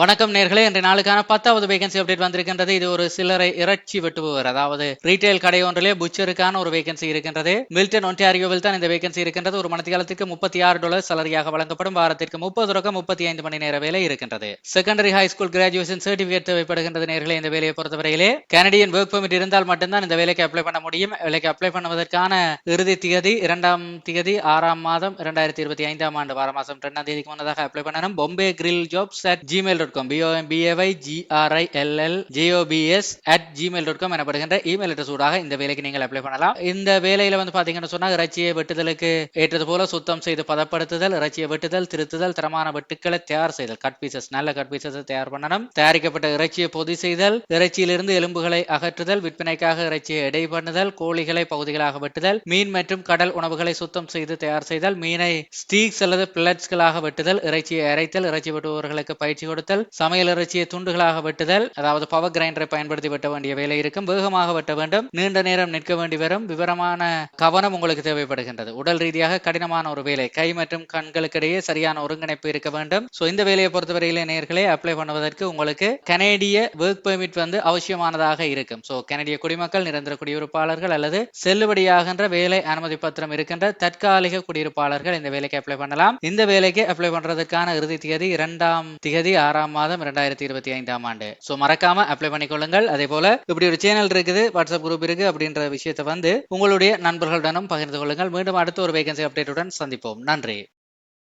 வணக்கம் நேர்களே இன்றைய நாளுக்கான பத்தாவது வேகன்சி அப்டேட் வந்திருக்கின்றது. இது ஒரு சிலரை இறைச்சி வெட்டுபவர். அதாவது ரீட்டைல் கடை ஒன்றிலே புச்சருக்கான ஒரு வேகன்சி இருக்கின்றது. மில்டன் ஒன்டாரியோவில் தான் இந்த வேகன்சி இருக்கின்றது. ஒரு மணித்தியாலத்துக்கு முப்பத்தி ஆறு டாலர் சலரியாக வழங்கப்படும். வாரத்திற்கு முப்பது ரொக்கம் முப்பத்தி ஐந்து மணி நேர வேலை இருக்கின்றது. Secondary high school graduation certificate தேவைப்படுகின்றது நேர்களே இந்த வேலையை பொறுத்தவரையிலே. கனடியன் ஒர்க் பெர்மிட் இருந்தால் மட்டும்தான் இந்த வேலைக்கு அப்ளை பண்ண முடியும். வேலைக்கு அப்ளை பண்ணுவதற்கான இறுதி திகதி இரண்டாம் திகதி ஆறாம் மாதம் இரண்டாயிரத்தி இருபத்தி ஐந்தாம் ஆண்டு வார மாதம் இரண்டாம் தேதிக்கு முன்னதாக அப்ளை பண்ணணும் Bombay grill jobs at Gmail dot com B O M B A Y G R I L L G O B S at Gmail dot com எனப்படுகின்ற இமெயில் அட்ரஸ் ஊடாக இந்த வேலைக்கு நீங்கள் அப்ளை பண்ணலாம். இந்த வேலையில வந்து பாத்தீங்கன்னு சொன்னா இறைச்சியை வெட்டுதலுக்கு ஏற்றது போல சுத்தம் செய்து பதப்படுத்துதல் இறைச்சியை வெட்டுதல் திருத்துதல் தரமான வெட்டுக்களை தயார் செய்தல். கட் பீசஸ் நல்ல கட் பீசஸ் தயார் பண்ணணும். தயாரிக்கப்பட்ட இறைச்சியை பொதி செய்தல் இறைச்சியிலிருந்து எலும்புகளை அகற்றுதல் விற்பனைக்காக இறைச்சியை எடை பண்ணுதல் கோழிகளை பகுதிகளாக வெட்டுதல் மீன் மற்றும் கடல் உணவுகளை சுத்தம் செய்து தயார் செய்தல் மீனை ஸ்டீக்ஸ் அல்லது பிளட்ஸ்களாக வெட்டுதல் இறைச்சியை அரைத்தல் இறைச்சி வெட்டுபவர்களுக்கு பயிற்சி கொடுத்தல் சமையல் இறைச்சியை துண்டுகளாக வெட்டுதல் அதாவது பவர் கிரைண்டரை பயன்படுத்தி வெட்ட வேண்டிய வேலை இருக்கும். வேகமாக வெட்ட வேண்டும். நீண்ட நேரம் நிற்க வேண்டி வரும். விவரமான கவனம் உங்களுக்கு தேவைப்படுகின்றது. உடல் ரீதியாக கடினமான ஒரு வேலை. கை மற்றும் கண்களுக்கு இடையே சரியான ஒருங்கிணைப்பு இருக்க வேண்டும். ஸோ இந்த வேலையை பொறுத்தவரையிலே நேர்களை அப்ளை பண்ணுவதற்கு உங்களுக்கு கனேடிய ஒர்க் பெர்மிட் வந்து அவசியமானதாக இருக்கும். சோ கனடிய குடிமக்கள் நிரந்தர குடியிருப்பாளர்கள் அல்லது செல்லுபடியாகின்ற வேலை அனுமதி பத்திரம் இருக்கின்ற தற்காலிக குடியிருப்பாளர்கள் இந்த வேலைக்கு அப்ளை பண்ணலாம். இந்த வேலைக்கு அப்ளை பண்றதுக்கான இறுதி திகதி இரண்டாம் திகதி ஆறாம் மாதம் இரண்டாயிரத்தி இருபத்தி ஐந்தாம் ஆண்டு. சோ மறக்காம அப்ளை பண்ணிக்கொள்ளுங்கள். அதே போல இப்படி ஒரு சேனல் இருக்குது வாட்ஸ்அப் குரூப் இருக்கு அப்படின்ற விஷயத்தை வந்து உங்களுடைய நண்பர்களுடனும் பகிர்ந்து கொள்ளுங்கள். மீண்டும் அடுத்த ஒரு வேகன்சி அப்டேட்டுடன் சந்திப்போம். நன்றி.